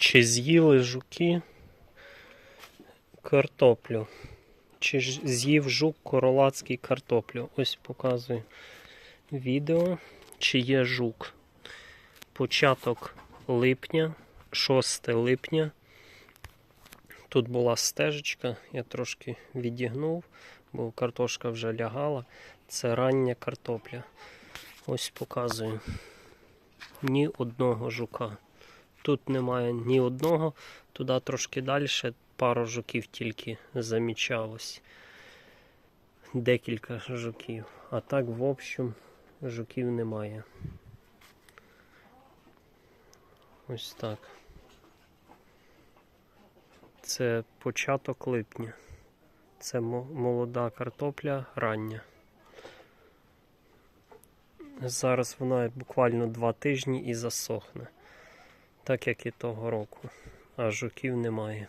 Чи з'їли жуки картоплю? Чи з'їв жук королацький картоплю? Ось показую відео, чи є жук. Початок липня, 6 липня. Тут була стежечка, я трошки відігнув, бо картошка вже лягала. Це рання картопля. Ось показую. Ні одного жука. Тут немає ні одного, туди трошки далі пару жуків тільки замічалось. Декілька жуків. А так, в общем, жуків немає. Ось так. Це початок липня. Це молода картопля рання. Зараз вона буквально два тижні і засохне. Так як і того року. А жуків немає.